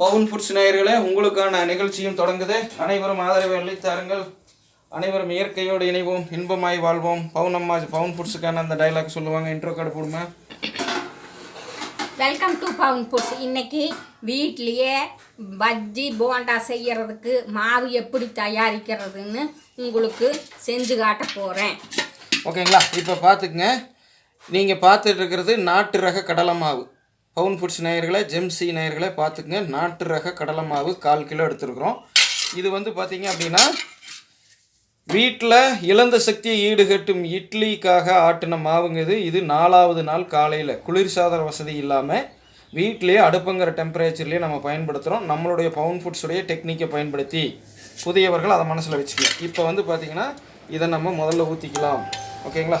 பவுன் ஃபுட்ஸ் நேயர்களே உங்களுக்கான நிகழ்ச்சியும் தொடங்குது. அனைவரும் ஆதரவை அளித்தாருங்கள். அனைவரும் இயற்கையோடு இணைவோம் இன்பமாய் வாழ்வோம். பவுன் அம்மா பவுன் ஃபுட்ஸுக்கான அந்த டைலாக் சொல்லுவாங்க இன்ட்ரோ கார்டு போடுமா வெல்கம் டு பவுன் ஃபுட்ஸ் இன்னைக்கு வீட்லேயே பஜ்ஜி போண்டா செய்யறதுக்கு மாவு எப்படி தயாரிக்கிறதுன்னு உங்களுக்கு செஞ்சு காட்ட போகிறேன் ஓகேங்களா? இப்போ பார்த்துக்குங்க நீங்கள் பார்த்துட்டு இருக்கிறது நாட்டு ரக கடலை மாவு. பவுன் ஃபுட்ஸ் நேயர்களை ஜெம்சி நேயர்களை பார்த்துக்குங்க. நாட்டு ரக கடலை மாவு கால் கிலோ எடுத்துருக்குறோம். இது வந்து பார்த்திங்க அப்படின்னா வீட்டில் இழந்த சக்தியை ஈடுகட்டும் இட்லிக்காக ஆட்டின மாவுங்க இது. இது நாலாவது நாள் காலையில். குளிர்சாதன வசதி இல்லாமல் வீட்டிலேயே அடுப்புங்கிற டெம்பரேச்சர்லேயே நம்ம பயன்படுத்துகிறோம் நம்மளுடைய பவுன் ஃபுட்ஸுடைய டெக்னிக்கை பயன்படுத்தி புதியவர்கள் அதை மனசில் வச்சுக்கலாம் இப்போ வந்து பார்த்திங்கன்னா இதை நம்ம முதல்ல ஊற்றிக்கலாம் ஓகேங்களா?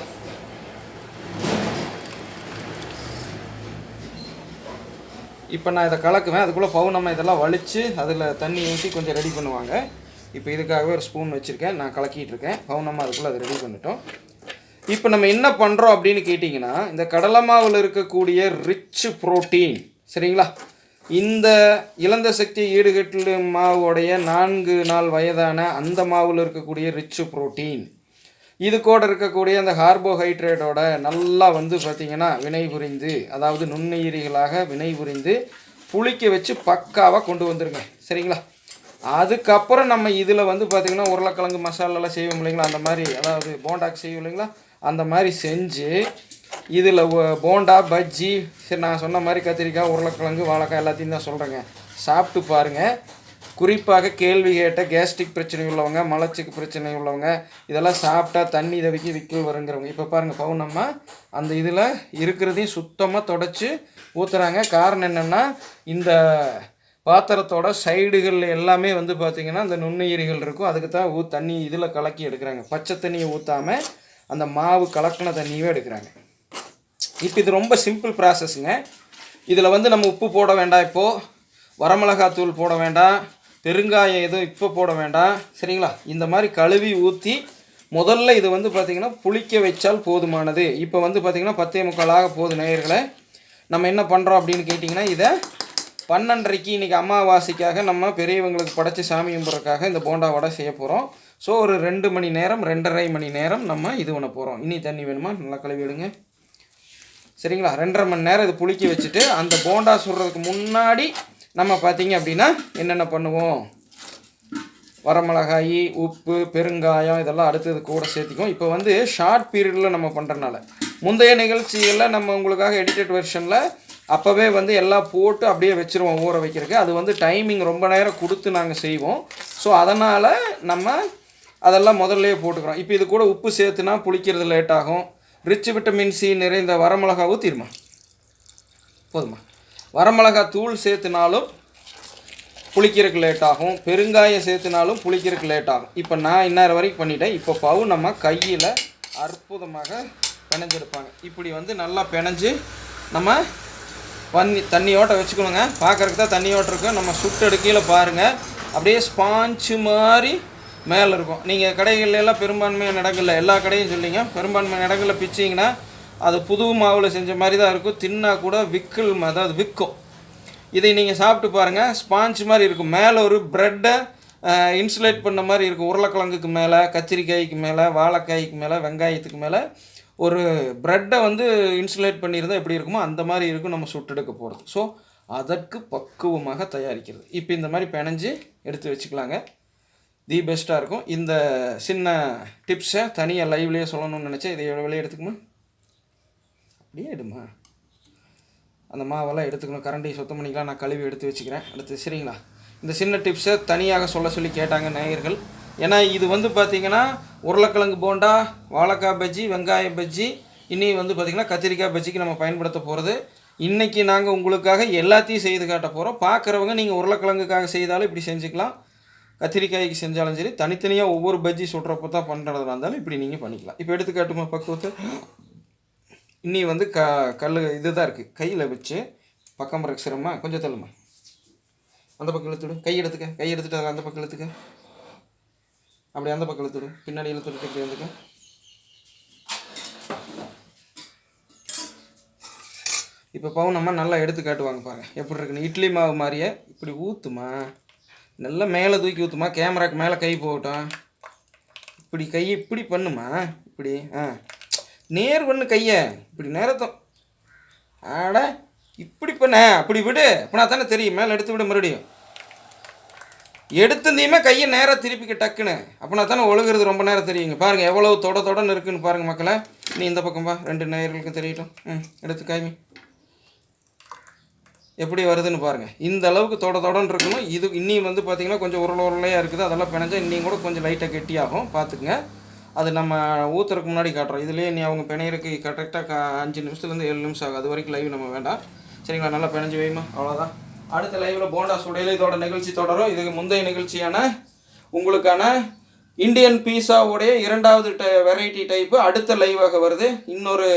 இப்போ நான் இதை கலக்குவேன். அதுக்குள்ளே பவுனம்மா இதெல்லாம் வலித்து அதில் தண்ணி ஊற்றி கொஞ்சம் ரெடி பண்ணுவாங்க. இப்போ இதுக்காகவே ஒரு ஸ்பூன் வச்சுருக்கேன். நான் கலக்கிட்டு இருக்கேன். பவுனம்மா அதுக்குள்ளே அதை ரெடி பண்ணிட்டோம். இப்போ நம்ம என்ன பண்ணுறோம் அப்படின்னு கேட்டிங்கன்னா இந்த கடலை மாவில் இருக்கக்கூடிய ரிச் புரோட்டீன் சரிங்களா? இந்த இழந்த சக்தி ஈடுகட்டு மாவுடைய நான்கு நாள் வயதான அந்த மாவில் இருக்கக்கூடிய ரிச் புரோட்டீன் இது கூட இருக்கக்கூடிய அந்த கார்போஹைட்ரேட்டோட நல்லா வந்து பார்த்திங்கன்னா வினை புரிந்து அதாவது நுண்ணுயிரிகளாக வினை புரிந்து புளிக்க வச்சு பக்காவாக கொண்டு வந்துருங்க. சரிங்களா? அதுக்கப்புறம் நம்ம இதில் வந்து பார்த்திங்கன்னா உருளைக்கிழங்கு மசாலாலாம் செய்வோம் இல்லைங்களா? அந்த மாதிரி அதாவது போண்டாக்கு செய்வோம் இல்லைங்களா? அந்த மாதிரி செஞ்சு இதில் போண்டா பஜ்ஜி சரி நான் சொன்ன மாதிரி கத்திரிக்காய் உருளைக்கிழங்கு வாழைக்காய் எல்லாத்தையும் தான் சொல்கிறேங்க சாப்பிட்டு பாருங்கள் குறிப்பாக கேள்வி கேட்ட கேஸ்ட்ரிக் பிரச்சனை உள்ளவங்க மலச்சிக்கு பிரச்சனை உள்ளவங்க இதெல்லாம் சாப்பிட்டா தண்ணி தவிக்கி விக்கல் வருங்கிறவங்க. இப்போ பாருங்கள் பவுனம்மா அந்த இதில் இருக்கிறதையும் சுத்தமாக தொடச்சி ஊற்றுறாங்க காரணம் என்னென்னா இந்த பாத்திரத்தோட சைடுகள் எல்லாமே வந்து பார்த்திங்கன்னா அந்த நுண்ணுயிரிகள் இருக்கும். அதுக்கு தான் ஊ தண்ணி இதில் கலக்கி எடுக்கிறாங்க. பச்சை தண்ணியை ஊற்றாமல் அந்த மாவு கலக்கின தண்ணியவே எடுக்கிறாங்க. இப்போ இது ரொம்ப சிம்பிள் ப்ராசஸ்ங்க இதில் வந்து நம்ம உப்பு போட வேண்டாம் இப்போது வரமிளகாத்தூள் போட வேண்டாம். பெருங்காயம் எதுவும் இப்போ போட வேண்டாம். சரிங்களா? இந்த மாதிரி கழுவி ஊற்றி முதல்ல இது வந்து பார்த்திங்கன்னா புளிக்க வச்சால் போதுமானது. இப்போ வந்து பார்த்திங்கன்னா பத்தே முக்காலாக போது நேயர்களை. நம்ம என்ன பண்ணுறோம் அப்படின்னு கேட்டிங்கன்னா இதை பன்னெண்டரைக்கு இன்றைக்கி அமாவாசைக்காக நம்ம பெரியவங்களுக்கு படைச்சி சாமி கும்பிட்றதுக்காக இந்த போண்டா வடை செய்ய போகிறோம் ஸோ ஒரு ரெண்டு மணி நேரம் ரெண்டரை மணி நேரம் நம்ம இது பண்ண போகிறோம் இனி தண்ணி வேணுமா? நல்லா கழுவி விடுங்க. சரிங்களா? ரெண்டரை மணி நேரம் இது புளிக்க வச்சுட்டு அந்த போண்டா சுடுறதுக்கு முன்னாடி நம்ம பார்த்தீங்க அப்படின்னா என்னென்ன பண்ணுவோம்? வரமிளகாய் உப்பு பெருங்காயம் இதெல்லாம் அடுத்தது கூட சேர்த்திக்கும் இப்போ வந்து ஷார்ட் பீரியடில் நம்ம பண்ணுறனால முந்தைய நிகழ்ச்சிகளில் நம்ம உங்களுக்காக எடிட்டட் வெர்ஷனில் அப்போவே வந்து எல்லாம் போட்டு அப்படியே வச்சுருவோம் ஊற வைக்கிறதுக்கு. அது வந்து டைமிங் ரொம்ப நேரம் கொடுத்து நாங்கள் செய்வோம். ஸோ அதனால் நம்ம அதெல்லாம் முதல்லையே போட்டுக்கிறோம். இப்போ இது கூட உப்பு சேர்த்துனா புளிக்கிறது லேட் ஆகும். ரிச் விட்டமின் சி நிறைந்த வரமிளகா ஊற்றிடுமா போதுமா? வரமிளகா தூள் சேர்த்துனாலும் புளிக்கிறதுக்கு லேட் ஆகும். பெருங்காயம் சேர்த்துனாலும் புளிக்கிறதுக்கு லேட் ஆகும். இப்போ நான் இந்நேரம் வரைக்கும் பண்ணிட்டேன். இப்போ பவு நம்ம கையில் அற்புதமாக பிணைஞ்சிருப்பாங்க. இப்படி வந்து நல்லா பிணைஞ்சு நம்ம வன்னி தண்ணியோட்ட வச்சுக்கணுங்க. பார்க்குறதுக்கு தான் தண்ணியோட்ட இருக்கும் நம்ம சுட்டெடுக்கையில் பாருங்கள் அப்படியே ஸ்பாஞ்சு மாதிரி மேலே இருக்கும். நீங்கள் கடைகள்லாம் எல்லாம் பெரும்பான்மையான இடங்களில் எல்லா கடையும் சொல்லிங்க. பெரும்பான்மையான இடங்களில் பிச்சிங்கன்னா அது புது மாவில் செஞ்ச மாதிரி தான் இருக்கும். தின்னா கூட விக்கல் அதாவது விற்கும் இதை நீங்கள் சாப்பிட்டு பாருங்கள் ஸ்பாஞ்ச் மாதிரி இருக்கும். மேலே ஒரு ப்ரெட்டை இன்சுலேட் பண்ண மாதிரி இருக்கும். உருளைக்கிழங்குக்கு மேலே கத்திரிக்காய்க்கு மேலே வாழைக்காய்க்கு மேலே வெங்காயத்துக்கு மேலே ஒரு ப்ரெட்டை வந்து இன்சுலேட் பண்ணியிருந்தால் எப்படி இருக்குமோ அந்த மாதிரி இருக்கும் நம்ம சுட்டெடுக்க போகிறது ஸோ அதற்கு பக்குவமாக தயாரிக்கிறது. இப்போ இந்த மாதிரி பிணைஞ்சு எடுத்து வச்சுக்கலாங்க. தி பெஸ்ட்டாக இருக்கும். இந்த சின்ன டிப்ஸை தனியாக லைவ்லேயே சொல்லணும்னு நினச்சேன். இதை வெளியே எடுத்துக்கணும் அப்படியே எடுமா. அந்த மாவெல்லாம் எடுத்துக்கணும். கரண்டி சுத்தம் பண்ணிக்கலாம். நான் கழுவி எடுத்து வச்சுக்கிறேன். அடுத்து சரிங்களா? இந்த சின்ன டிப்ஸை தனியாக சொல்ல சொல்லி கேட்டாங்க நேயர்கள். ஏன்னா இது வந்து பார்த்திங்கன்னா உருளைக்கிழங்கு போண்டா வாழைக்காய் பஜ்ஜி வெங்காய பஜ்ஜி இனி வந்து பார்த்திங்கன்னா கத்திரிக்காய் பஜ்ஜிக்கு நம்ம பயன்படுத்த போகிறது இன்றைக்கி நாங்கள் உங்களுக்காக எல்லாத்தையும் செய்து காட்ட போகிறோம் பார்க்குறவங்க நீங்கள் உருளைக்கிழங்குக்காக செய்தாலும் இப்படி செஞ்சுக்கலாம். கத்திரிக்காய்க்கு செஞ்சாலும் சரி தனித்தனியாக ஒவ்வொரு பஜ்ஜி சுடுறப்போ தான் பண்ணுறதா இருந்தாலும் இப்படி நீங்கள் பண்ணிக்கலாம். இப்போ எடுத்துக்காட்டுமா பக்குவத்தை? இன்னி வந்து க கல் இது தான் இருக்குது கையில் வச்சு பக்கம் இருக்க சிரமமா கொஞ்சம் தள்ளுமா. அந்த பக்கம் இழுத்துடு கை எடுத்துக்க. கை எடுத்துட்டு அதில் அந்த பக்கம் இழுத்துக்க. அப்படி அந்த பக்கம் இழுத்துடு பின்னாடி இழுத்துட்டு இப்படி வந்துக்க இப்போ பவுனம்மா நல்லா எடுத்து காட்டுவாங்க பாருங்க எப்படி இருக்குன்னு. இட்லி மாவு மாதிரியே இப்படி ஊற்றுமா நல்லா மேலே தூக்கி ஊற்றுமா கேமராக்கு மேலே கை போகட்டும். இப்படி கை இப்படி பண்ணுமா? இப்படி ஆ. நேர் பண்ணு கையை. இப்படி நேரத்தும். ஆட இப்படி பண்ண அப்படி விடு. அப்படின்னா தானே தெரியும். மேலே எடுத்து விடு மறுபடியும். எடுத்துருந்தையுமே கையை நேராக திருப்பிக்க டக்குன்னு. அப்படின்னா தானே ஒழுகுறது ரொம்ப நேரம் தெரியுங்க. பாருங்கள் எவ்வளவு தொட தொடன்னு இருக்குன்னு பாருங்கள் மக்களை. நீ இந்த பக்கம் பா ரெண்டு நேர்களுக்கும் தெரியட்டும். ம் எடுத்து காய்மி எப்படி வருதுன்னு பாருங்கள் இந்த அளவுக்கு தொட தொடன்னு இருக்கணும். இது இன்னியும் வந்து பார்த்தீங்கன்னா கொஞ்சம் உருளை உருளையாக இருக்குது. அதெல்லாம் பிணைஞ்சால் இன்னியும் கூட கொஞ்சம் லைட்டாக கெட்டியாகும். பார்த்துக்குங்க அது நம்ம ஊத்துறதுக்கு முன்னாடி காட்டுறோம். இதுலேயே நீ அவங்க பிணையிறக்கு கரெக்டாக அஞ்சு நிமிஷத்துலேருந்து ஏழு நிமிஷம் ஆகும். அது வரைக்கும் லைவ் நம்ம வேண்டாம். சரிங்களா? நல்லா பிணைஞ்சு வைமா. அவ்வளோதான் அடுத்த லைவில் போண்டா சுடையில் இதோட நிகழ்ச்சி தொடரும். இதுக்கு முந்தைய நிகழ்ச்சியான உங்களுக்கான இந்தியன் பீஸாவுடைய இரண்டாவது ட வெரைட்டி டைப்பு அடுத்த லைவாக வருது. இன்னொரு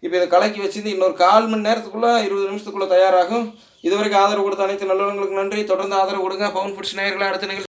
இப்போ இதை கலக்கி வச்சிருந்து இன்னொரு கால் மணி நேரத்துக்குள்ளே இருபது நிமிஷத்துக்குள்ளே தயாராகும். இதுவரைக்கும் ஆதரவு கொடுத்த அனைத்து நல்லவங்களுக்கு நன்றி. தொடர்ந்து ஆதரவு கொடுங்க. பவுன் ஃபுட்ஸ் நேர்களை அடுத்த நிகழ்ச்சி